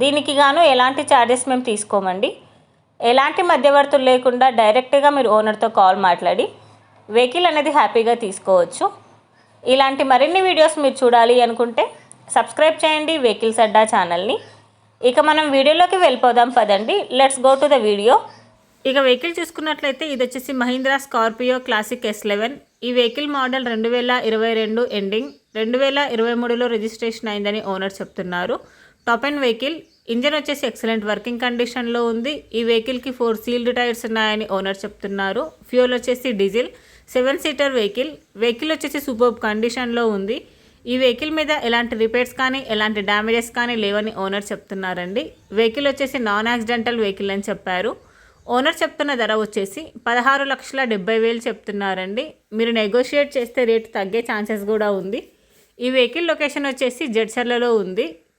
దీనికి గాను ఎలాంటి ఛార్జెస్ మేము తీసుకోమండి. ఎలాంటి మధ్యవర్తులు లేకుండా డైరెక్ట్గా మీరు ఓనర్తో కాల్ మాట్లాడి వెహికల్ అనేది హ్యాపీగా తీసుకోవచ్చు. ఇలాంటి మరిన్ని వీడియోస్ మీరు చూడాలి అనుకుంటే సబ్స్క్రైబ్ చేయండి వెహికల్స్ అడ్డా ఛానల్ని ఇక మనం వీడియోలోకి వెళ్ళిపోదాం పదండి. Let's go to the video ఇక వెహికల్ చూసుకున్నట్లయితే ఇది వచ్చేసి Mahindra Scorpio classic S eleven ఈ వెహికల్ మోడల్ రెండు వేల ఇరవై రెండు ఎండింగ్ రెండు వేల ఇరవై మూడులో రిజిస్ట్రేషన్ అయిందని ఓనర్ చెప్తున్నారు. టాప్ అండ్ వెహికల్ ఇంజన్ వచ్చేసి ఎక్సలెంట్ వర్కింగ్ కండిషన్లో ఉంది. ఈ వెహికల్కి ఫోర్ సీల్డ్ టైర్స్ ఉన్నాయని ఓనర్ చెప్తున్నారు. ఫ్యూల్ వచ్చేసి diesel seven seater vehicle vehicle వచ్చేసి సూపర్ కండిషన్లో ఉంది. ఈ వెహికల్ మీద ఎలాంటి రిపేర్స్ కానీ ఎలాంటి డ్యామేజెస్ కానీ లేవని ఓనర్ చెప్తున్నారండి. వెహికల్ వచ్చేసి నాన్ యాక్సిడెంటల్ వెహికల్ అని చెప్పారు. ఓనర్ చెప్తున్న ధర వచ్చేసి పదహారు లక్షల డెబ్బై వేలు చెప్తున్నారండి. మీరు నెగోషియేట్ చేస్తే రేటు తగ్గే ఛాన్సెస్ కూడా ఉంది. ఈ వెహికల్ లొకేషన్ వచ్చేసి జడ్సర్లలో ఉంది.